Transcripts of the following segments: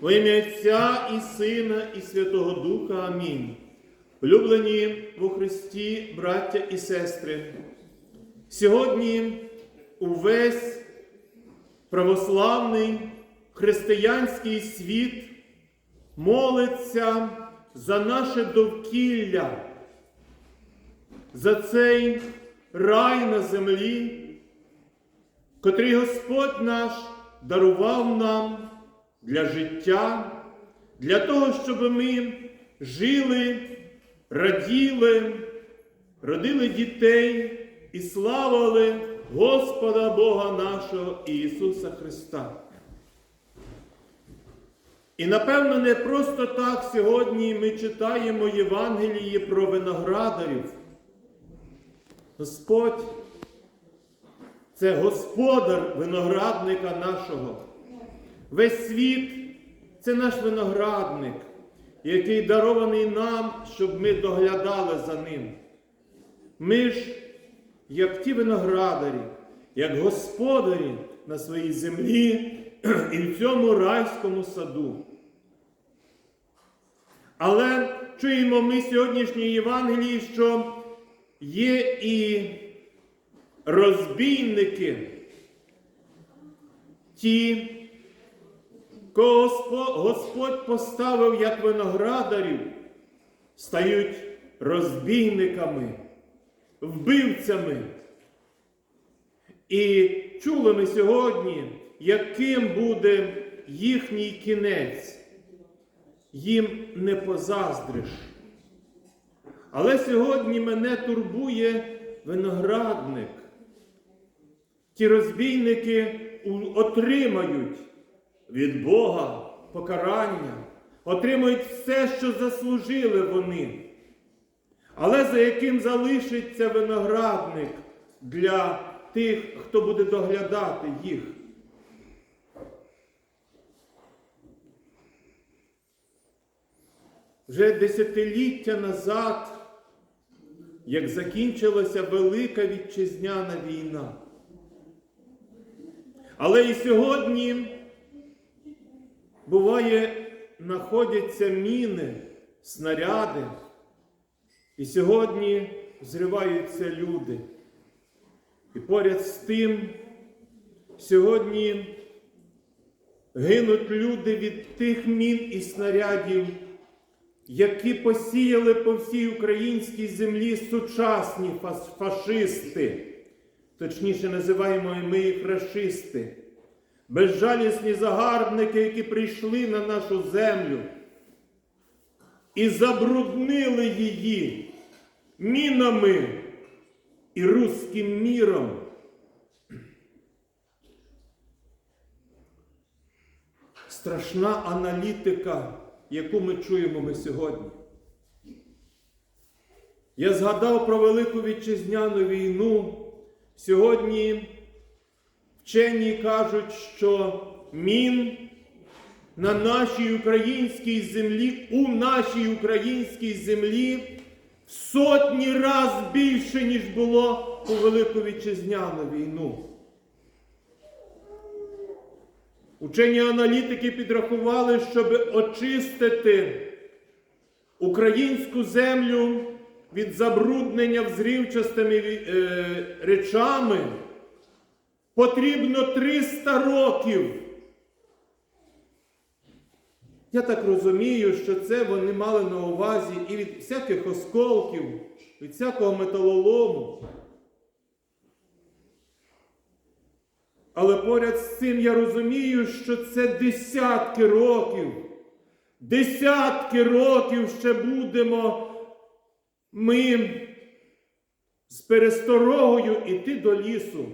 Во ім'я Отця і Сина, і Святого Духа. Амінь. Улюблені во Христі, браття і сестри, сьогодні увесь православний християнський світ молиться за наше довкілля, за цей рай на землі, котрий Господь наш дарував нам для життя, для того, щоб ми жили, раділи, родили дітей і славили Господа Бога нашого Ісуса Христа. І напевно не просто так сьогодні ми читаємо Євангелії про виноградарів. Господь це господар виноградника нашого. Весь світ це наш виноградник, який дарований нам, щоб ми доглядали за ним. Ми ж, як ті виноградарі, як господарі на своїй землі і в цьому райському саду. Але чуємо ми сьогоднішній Євангелії, що є і розбійники, ті, кого Господь поставив як виноградарів, стають розбійниками, вбивцями. І чули ми сьогодні, яким буде їхній кінець. Їм не позаздриш. Але сьогодні мене турбує виноградник. Ті розбійники отримають від Бога покарання, отримують все, що заслужили вони. Але за яким залишиться виноградник для тих, хто буде доглядати їх. Вже десятиліття назад, як закінчилася Велика Вітчизняна війна. Але і сьогодні буває, знаходяться міни, снаряди, і сьогодні зриваються люди. І поряд з тим сьогодні гинуть люди від тих мін і снарядів, які посіяли по всій українській землі сучасні фашисти, точніше називаємо ми їх расисти, безжалісні загарбники, які прийшли на нашу землю і забруднили її мінами і руським міром. Страшна аналітика, яку ми чуємо ми сьогодні. Я згадав про Велику Вітчизняну війну. Сьогодні вчені кажуть, що мін на нашій українській землі, у нашій українській землі в сотні раз більше, ніж було у Велику Вітчизняну війну. Учені аналітики підрахували, щоб очистити українську землю від забруднення взрівчастими е, речами, потрібно 300 років. Я так розумію, що це вони мали на увазі і від всяких осколків, від всякого металолому. Але поряд з цим я розумію, що це десятки років, десятки років ще будемо ми з пересторогою йти до лісу,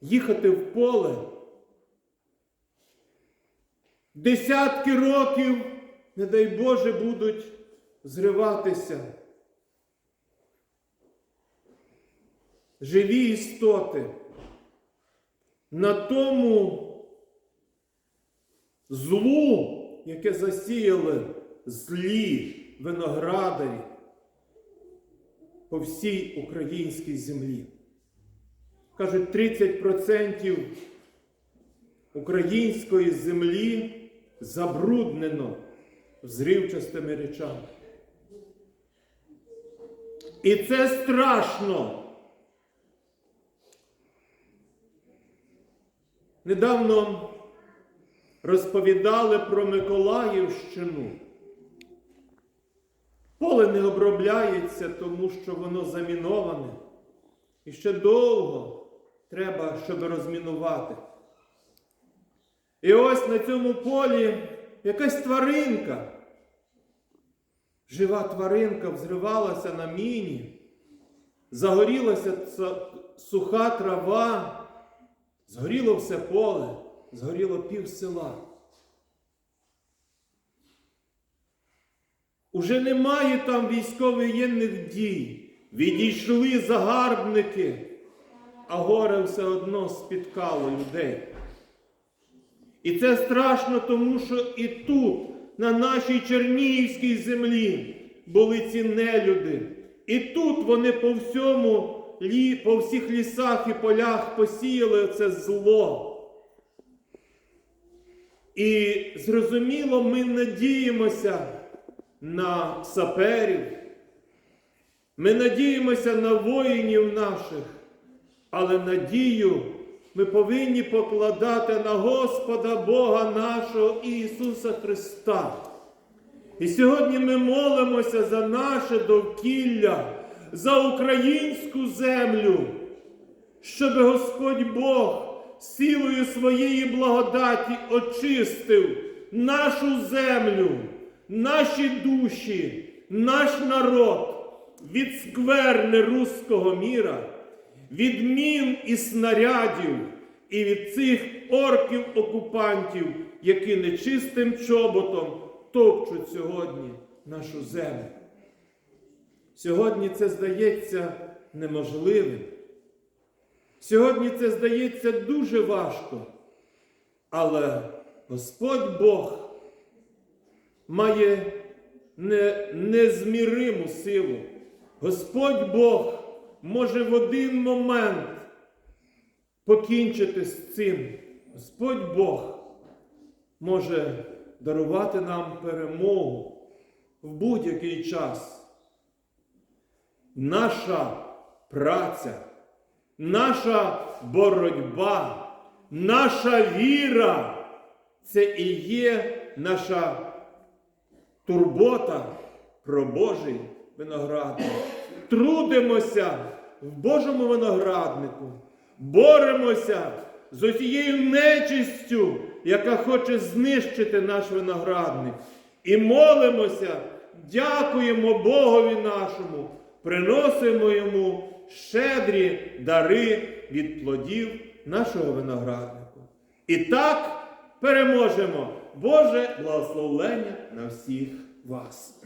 їхати в поле. Десятки років, не дай Боже, будуть зриватися. Живі істоти на тому злу, яке засіяли злі виноградарі по всій українській землі. Кажуть, 30% української землі забруднено взрівчастими речами. І це страшно. Недавно розповідали про Миколаївщину. Поле не обробляється, тому що воно заміноване. І ще довго треба, щоб розмінувати. І ось на цьому полі якась тваринка, жива тваринка взривалася на міні, загорілася суха трава, згоріло все поле, згоріло пів села. Уже немає там військово-воєнних дій. Відійшли загарбники, а горе все одно спіткало людей. І це страшно, тому що і тут, на нашій Чернігівській землі, були ці нелюди. І тут вони по всьому, по всіх лісах і полях посіяли це зло. І зрозуміло, ми надіємося на саперів, ми надіємося на воїнів наших, але надію ми повинні покладати на Господа Бога нашого Ісуса Христа. І сьогодні ми молимося за наше довкілля, за українську землю, щоб Господь Бог силою своєї благодаті очистив нашу землю, наші душі, наш народ від скверни руського міра, від мін і снарядів, і від цих орків-окупантів, які нечистим чоботом топчуть сьогодні нашу землю. Сьогодні це здається неможливим. Сьогодні це здається дуже важко. Але Господь Бог має не, незміриму силу. Господь Бог може в один момент покінчити з цим. Господь Бог може дарувати нам перемогу в будь-який час. Наша праця, наша боротьба, наша віра це і є наша турбота про Божий виноградник. Трудимося в Божому винограднику, боремося з усією нечистю, яка хоче знищити наш виноградник. І молимося, дякуємо Богові нашому, приносимо йому щедрі дари від плодів нашого винограднику. І так переможемо Боже благословення на всіх вас.